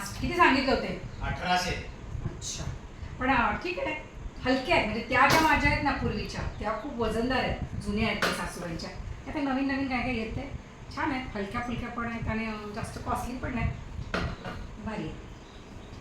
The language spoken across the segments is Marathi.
लास्ट किती सांगितले होते? अठराशे. अच्छा. पण अं, ठीक आहे. हलक्या आहेत. म्हणजे त्या ज्या माझ्या आहेत ना पूर्वीच्या त्या खूप वजनदार आहेत. जुन्या आहेत त्या सासूबाईंच्या. आता नवीन नवीन काय काय येते. छान आहेत. हलक्या फुलक्या पण आहेत आणि अं, जास्त कॉस्टली पण नाहीत भारी आहे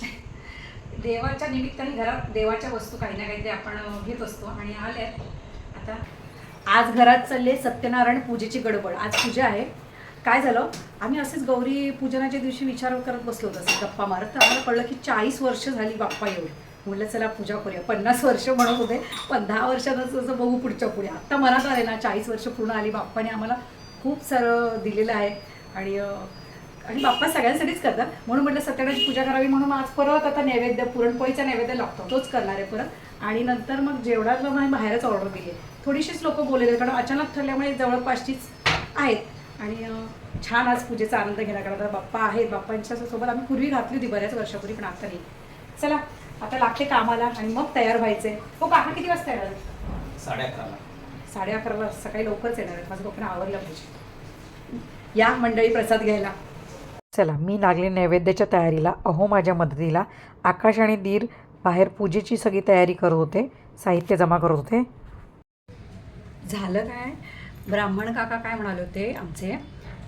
देवाच्या निमित्ताने घरात देवाच्या वस्तू काही ना काहीतरी आपण अं, घेत असतो आणि आल्या आता आज घरात चालले सत्यनारायण पूजेची गडबड. आज पूजा आहे. काय झालं? आम्ही असेच गौरी पूजनाच्या दिवशी विचार करत बसलो होतो. असं गप्पा मारत. तर आम्हाला कळलं की चाळीस वर्ष झाली बाप्पा येऊन म्हटलं चला पूजा करूया. पन्नास वर्ष म्हणत होते. पण दहा वर्षानंच असं बघू पुढच्या पुढे. आत्ता मनात आले ना चाळीस वर्ष पूर्ण आली. बाप्पाने आम्हाला खूप सारं दिलेलं आहे. आणि आणि बाप्पा सगळ्यांसाठीच करतात. म्हणून म्हटलं सत्यनाची पूजा करावी म्हणून आज परत आता नैवेद्य पुरणपोळीचा नैवेद्य लागतो. तोच करणार आहे परत. आणि नंतर मग जेवणाला बाहेरच ऑर्डर दिली. थोडीशीच लोक बोललेले कारण अचानक ठरल्यामुळे जवळपासचीच आहेत. आणि छान आज पूजेचा आनंद घेण्यात कारण आता बाप्पा आहेत. बाप्पांच्या सोबत आम्ही पूर्वी घातली होती बऱ्याच वर्षापूर्वी पण आता नाही. चला आता लागते कामाला आणि मग तयार व्हायचे हो काका किती वाजता येणार? साडे अकराला साडे अकराला सकाळी लवकरच येणार आहेत. माझं डोक्यानं आवरलं पाहिजे या मंडळी प्रसाद घ्यायला. चला मी लागले नैवेद्याच्या तयारीला. अहो माझ्या मदतीला. आकाश आणि दीर बाहेर पूजेची सगळी तयारी करत होते. साहित्य जमा करत होते. झालं काय? ब्राह्मण काका काय म्हणाले होते आमचे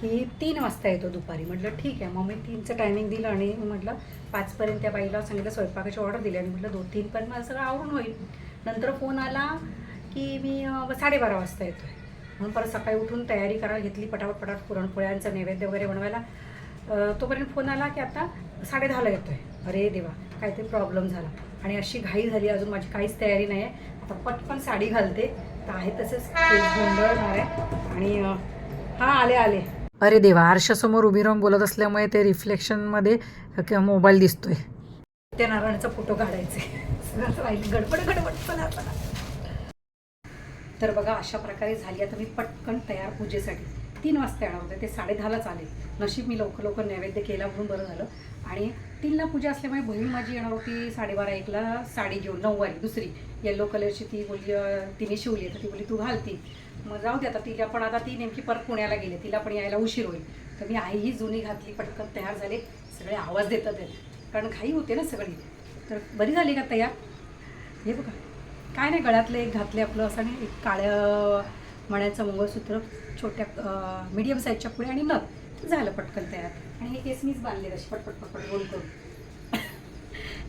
की तीन वाजता येतो दुपारी. म्हटलं ठीक आहे. मग मी तीनचं टायमिंग दिलं आणि म्हटलं पाचपर्यंत त्या बाईला सांगितलं स्वयंपाकाची ऑर्डर दिली. आणि म्हटलं दोन तीनपर्यंत मला सगळं आवरून होईल. नंतर फोन आला की मी साडेबारा वाजता येतो आहे म्हणून परत सकाळी उठून तयारी करायला घेतली पटापट पटापट पुरणपोळ्यांचं नैवेद्य वगैरे बनवायला. तोपर्यंत फोन आला की आता साडे दहाला येतो आहे अरे देवा काहीतरी प्रॉब्लेम झाला. आणि अशी घाई झाली अजून माझी काहीच तयारी नाही आहे आता पटकन साडी घालते. तर आहे तसेच गोंधळणार आहे. आणि हा आले आले. अरे देवा आरशासमोर उभी राहून बोलत असल्यामुळे ते रिफ्लेक्शनमध्ये किंवा मोबाईल दिसतोय. त्या नारायणचा फोटो काढायचे गडबड गडबड चला तर बघा अशा प्रकारे झाली आता मी पटकन तयार पूजेसाठी. तीन वाजता येणार होते ते साडे दहालाच आले नशीब मी लवकर लवकर नैवेद्य केला म्हणून बरं झालं. आणि तीनला पूजा असल्यामुळे बहीण माझी येणार होती साडेबारा एकला साडी घेऊन नऊवारी दुसरी. येल्लो कलरची ती बोलली तिने शिवली तर ती बोलली तू घालती मग जाऊ दे आता तिला पण आता ती नेमकी परत पुण्याला गेली तिला पण यायला उशीर होईल. तर मी आई ही जुनी घातली पटकन तयार झाले. सगळे आवाज देतात आहेत. कारण घाई होते ना सगळी. तर बरी झाली का तयार? हे बघा. काय नाही गळ्यातलं एक घातले आपलं असं आणि एक काळ्या मण्याचं मंगळसूत्र छोट्या मीडियम साईजच्या पुढे आणि नथ. झालं पटकन तयार. आणि हे केस मीच बांधले अशी पटपट पटपट गोल करून.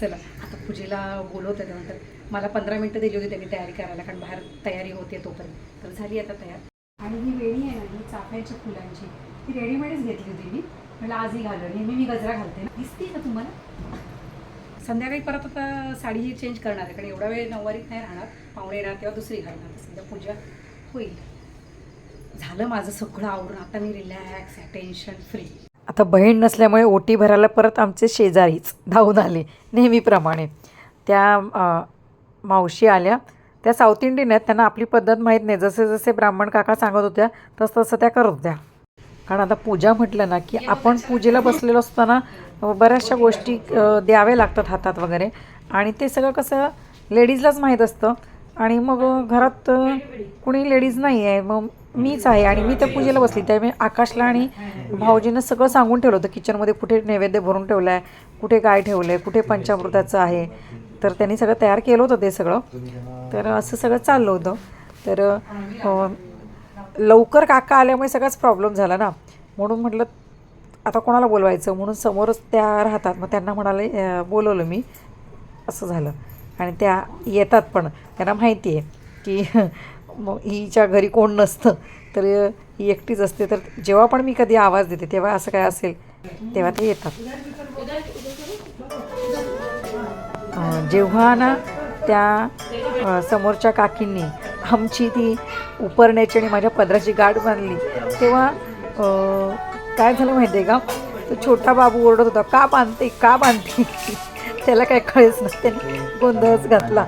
चला आता पूजेला बोलवतं त्यानंतर. मला पंधरा मिनटं दिली होती त्यांनी तयारी करायला कारण बाहेर तयारी होते तोपर्यंत. तर झाली आता तयार. आणि ही वेणी आहे ना ही चाफ्याच्या फुलांची. ती रेडीमेडच घेतली होती मी. म्हटलं आजही घालून नेहमी मी गजरा घालते ना. दिसते का तुम्हाला? संध्याकाळी परत आता साडी ही चेंज करणार आहे कारण एवढा वेळ नऊवारीत नाही राहणार. पाहुणे येणार तेव्हा दुसरी घालणार. सध्या पूजा होईल. झालं माझं सगळं आवरून आता मी रिलॅक्स आहे टेन्शन फ्री आता बहीण नसल्यामुळे ओटी भरायला परत आमचे शेजारीच धावून आले नेहमीप्रमाणे. त्या मावशी आल्या. त्या साऊथ इंडियन आहेत त्यांना आपली पद्धत माहीत नाही. जसे जसे ब्राह्मण काका सांगत होत्या तसं तसं त्या करत होत्या. कारण आता पूजा म्हटलं ना की आपण पूजेला बसलेलो असताना बऱ्याचशा गोष्टी द्याव्या लागतात हातात वगैरे. आणि ते सगळं कसं लेडीजलाच माहीत असतं. आणि मग घरात कुणी लेडीज नाही आहे मग मीच आहे आणि मी त्या पूजेला बसली. त्यामुळे आकाशला आणि भाऊजीनं सगळं सांगून ठेवलं होतं. किचनमध्ये कुठे नैवेद्य भरून ठेवलं आहे कुठे काय ठेवलं आहे कुठे पंचामृताचं आहे. तर त्यांनी सगळं तयार केलं होतं ते सगळं. तर असं सगळं चाललं होतं. तर लवकर काका आल्यामुळे सगळाच प्रॉब्लेम झाला ना. म्हणून म्हटलं आता कोणाला बोलवायचं? म्हणून समोरच त्या राहतात. मग त्यांना म्हणाले बोलवलं मी. असं झालं. आणि त्या येतात पण. त्यांना माहिती आहे की मग हिच्या घरी कोण नसतं तर ही एकटीच असते. तर जेव्हा पण मी कधी आवाज देते तेव्हा असं काय असेल तेव्हा ते येतात. जेव्हा ना त्या समोरच्या काकींनी आमची ती उपरण्याची आणि माझ्या पदराची गाठ बांधली तेव्हा काय झालं माहिती आहे का? तो छोटा बाबू ओरडत होता का बांधते का बांधते? त्याला काय कळेच ना त्याने गोंधळच घातला.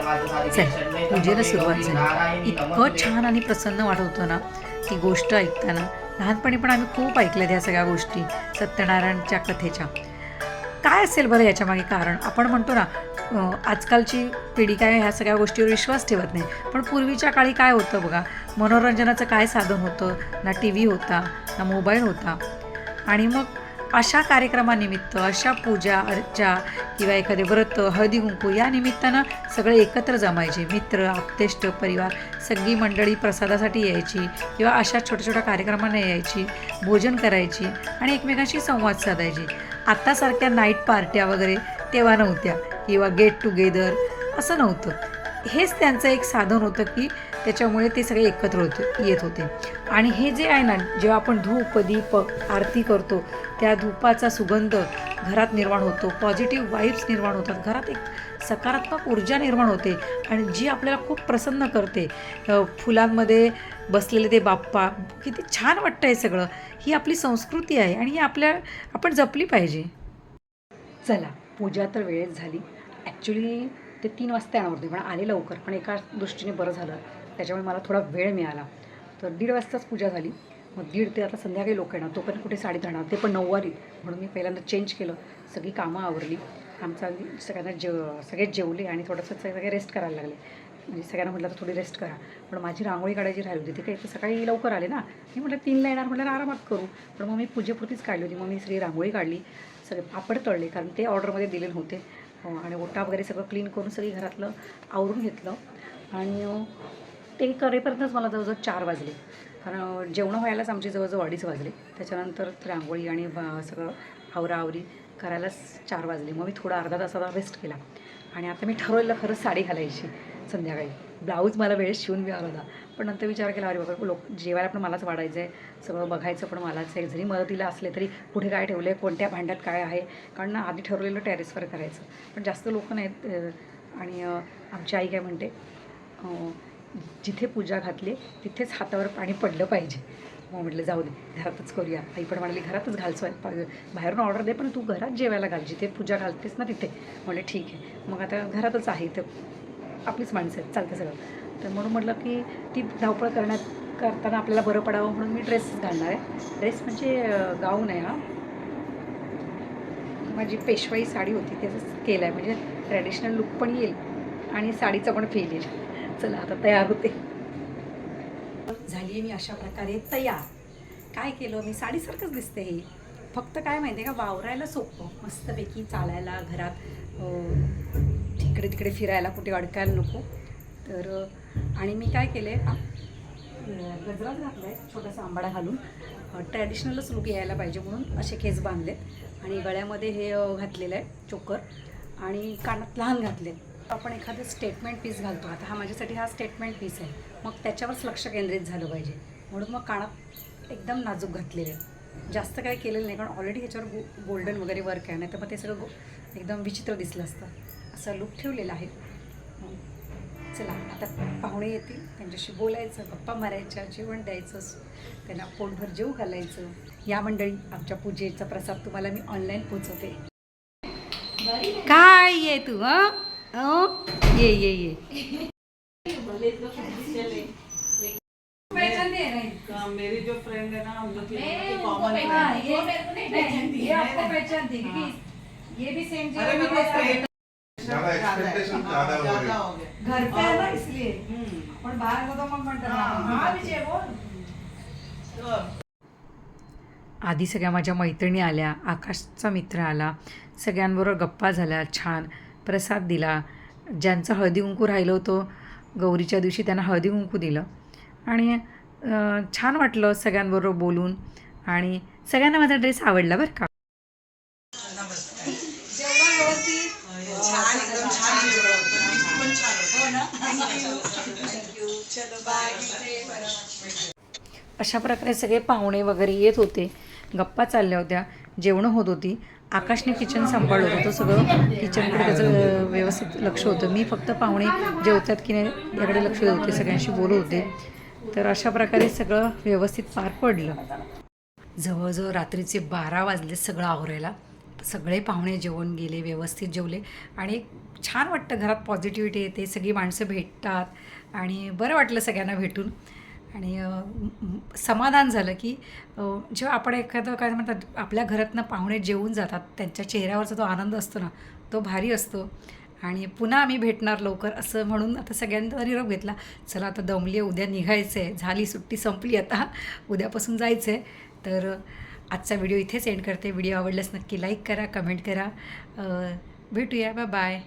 पूजेला म्हणजे सुरुवात झाली. इतकं छान आणि प्रसन्न वाटत होतं ना ती गोष्ट ऐकताना. लहानपणी पण आम्ही खूप ऐकल्या ह्या सगळ्या गोष्टी सत्यनारायणच्या कथेच्या. काय असेल बरं याच्यामागे कारण? आपण म्हणतो ना आजकालची पिढी काय ह्या सगळ्या गोष्टीवर विश्वास ठेवत नाही. पण पूर्वीच्या काळी काय होतं बघा मनोरंजनाचं काय साधन होतं? ना टी व्ही होता ना मोबाईल होता. आणि मग अशा कार्यक्रमानिमित्त अशा पूजा अर्चा किंवा एखादे व्रत हळदी कुंकू या निमित्तानं सगळे एकत्र जमायचे. मित्र आप्तेष्ट परिवार सगळी मंडळी प्रसादासाठी यायची किंवा अशा छोट्या छोट्या कार्यक्रमांना यायची भोजन करायची आणि एकमेकांशी संवाद साधायची. आत्तासारख्या नाईट पार्ट्या वगैरे तेव्हा नव्हत्या किंवा गेट टुगेदर असं नव्हतं. हेच त्यांचं एक साधन होतं की त्याच्यामुळे ते सगळे एकत्र होते येत होते. आणि हे जे आहे ना जेव्हा आपण धूप दीप आरती करतो त्या धूपाचा सुगंध घरात निर्माण होतो. पॉझिटिव्ह वाईब्स निर्माण होतात. घरात एक सकारात्मक ऊर्जा निर्माण होते आणि जी आपल्याला खूप प्रसन्न करते. फुलांमध्ये बसलेले ते बाप्पा किती छान वाटतं हे सगळं. ही आपली संस्कृती आहे आणि ही आपल्या आपण जपली पाहिजे. चला पूजा तर वेळेत झाली. ॲक्च्युली ते तीन वाजता येणार होते पण आले लवकर. पण एका दृष्टीने बरं झालं. त्याच्यामुळे मला थोडा वेळ मिळाला. तर दीड वाजताच पूजा झाली. मग दीड ते आता संध्याकाळी लोक येणार. तोपर्यंत कुठे साडीत राहणार ते पण नऊवारी. म्हणून मी पहिल्यांदा चेंज केलं. सगळी कामं आवरली. आमचा सगळ्यांना जेव सगळेच जेवले आणि थोडंसं सगळे रेस्ट करायला लागले. म्हणजे सगळ्यांना म्हटलं तर थोडी रेस्ट करा. पण माझी रांगोळी काढायची राहिली होती. ते काही तर सकाळी लवकर आले ना. मी म्हटलं तीनला येणार. म्हटलं आरामात करू. पण मग मी पूजेपुरतीच काढली होती. मग मी सगळी रांगोळी काढली. सगळे पापड तळले कारण ते ऑर्डरमध्ये दिले नव्हते आणि ओटा वगैरे सगळं क्लीन करून सगळी घरातलं आवरून घेतलं. आणि ते करेपर्यंतच मला जवळजवळ चार वाजले. कारण जेवणं व्हायलाच आमची जवळजवळ अडीच वाजले. त्याच्यानंतर रांगोळी आणि सगळं आवराआवरी करायलाच चार वाजले. मग मी थोडा अर्धा तासाचा रेस्ट केला. आणि आता मी ठरवलेलं खरंच साडी घालायची संध्याकाळी. ब्लाऊज मला वेळेत शिवून मिळाला होता. पण नंतर विचार केला अरे बाबा लोक जेवायला पण मलाच वाढायचं आहे सगळं बघायचं पण मलाच आहे. जरी मदतीला असले तरी कुठे काय ठेवलं आहे कोणत्या भांड्यात काय आहे? कारण ना आधी ठरवलेलं टेरेसवर करायचं. पण जास्त लोक नाहीत आणि आमची आई काय म्हणते जिथे पूजा घातली तिथेच हातावर पाणी पडलं पाहिजे. मग म्हटलं जाऊ दे घरातच करूया. आई पण म्हणाली घरातच घाल स्वयंपाक बाहेरून ऑर्डर दे पण तू घरात जेवायला घाल जिथे पूजा घालतेस ना तिथे. म्हटलं ठीक आहे. मग आता घरातच आहे तर आपलीच माणसं आहेत चालतं सगळं. तर म्हणून म्हटलं की ती धावपळ करण्यात करताना आपल्याला बरं पडावं म्हणून मी ड्रेस घालणार आहे. ड्रेस म्हणजे गाऊन आहे हा. माझी पेशवाई साडी होती त्याचंच केलं आहे म्हणजे ट्रॅडिशनल लुक पण येईल आणि साडीचं पण फील येईल. चला आता तयार होते. झाली आहे मी अशा प्रकारे तयार. काय केलं मी? साडीसारखंच दिसते हे. फक्त काय माहिती आहे का? वावरायला सोपं. मस्तपैकी चालायला घरात इकडे तिकडे तिकडे फिरायला कुठे अडकायला नको. तर आणि मी काय केले गजराच घातला आहे छोटासा आंबाडा घालून. ट्रॅडिशनलच लुक यायला पाहिजे म्हणून असे केस बांधलेत. आणि गळ्यामध्ये हे घातलेलं आहे चोकर. आणि कानात लहान घातले आपण एखादं स्टेटमेंट पीस घालतो. आता हा माझ्यासाठी हा स्टेटमेंट पीस आहे. मग त्याच्यावरच लक्ष केंद्रित झालं पाहिजे. म्हणून मग कानात एकदम नाजूक घातलेले आहे. जास्त काही केलेलं नाही कारण ऑलरेडी ह्याच्यावर गो गोल्डन वगैरे वर्क आहे. नाही तर मग ते सगळं गो एकदम विचित्र दिसलं असतं. असा लुक ठेवलेला आहे. चला आता पाहुणे येतील. त्यांच्याशी बोलायचं गप्पा मारायच्या जेवण द्यायचं त्यांना पोटभर जेव घालायचं. या मंडळी आमच्या पूजेचा प्रसाद तुम्हाला मी ऑनलाईन पोचवते. काय ये तू हं? ये ये ये. का मेरी जो फ्रेंड है ना हम लोग की कॉमन हाँ, फ्रेंड ये ये आपको पहचानती है। क्योंकि ये भी सेम ज्यादा ज्यादा हो घर पे है ना इसलिए। हम्म। पण बाहेर होतो मग म्हणतात हाँ, हा विजय बोल। तो आधी सगळ्या माझ्या मैत्रिणी आल्या आकाशचा मित्र आला. सगळ्यांबरोबर गप्पा झाल्या छान. प्रसाद दिला. ज्यांचं हळदी कुंकू राहिलं होतं गौरीच्या दिवशी त्यांना हळदी कुंकू दिलं. आणि छान वाटलं सगळ्यांबरोबर बोलून. आणि सगळ्यांना माझा ड्रेस आवडला बरं का. बाय अशा प्रकारे सगळे पाहुणे वगैरे येत होते. गप्पा चालल्या होत्या. जेवणं होत होती. आकाशने किचन सांभाळलं होतं. तो सगळं किचनकडे त्याचं व्यवस्थित लक्ष होतं. मी फक्त पाहुणे जेवतात की नाही याकडे लक्ष देत होते सगळ्यांशी बोलत होते. तर अशा प्रकारे सगळं व्यवस्थित पार पडलं. जवळजवळ रात्रीचे बारा वाजले सगळं आवरायला. सगळे पाहुणे जेवण गेले व्यवस्थित जेवले. आणि छान वाटतं घरात पॉझिटिव्हिटी येते सगळी माणसं भेटतात. आणि बरं वाटलं सगळ्यांना भेटून. आणि समाधान झालं की जेव्हा आपण एखादं काय म्हणतात आपल्या घरातनं पाहुणे जेवून जातात त्यांच्या चेहऱ्यावरचा तो आनंद असतो ना तो भारी असतो. आणि पुन्हा आम्ही भेटणार लवकर असं म्हणून आता सगळ्यांचा निरोप घेतला. चला आता दमली आहे उद्या निघायचं आहे झाली सुट्टी संपली आता उद्यापासून जायचं आहे तर आजचा व्हिडिओ इथेच एंड करते. व्हिडिओ आवडल्यास नक्की लाईक करा कमेंट करा. भेटूया. Bye bye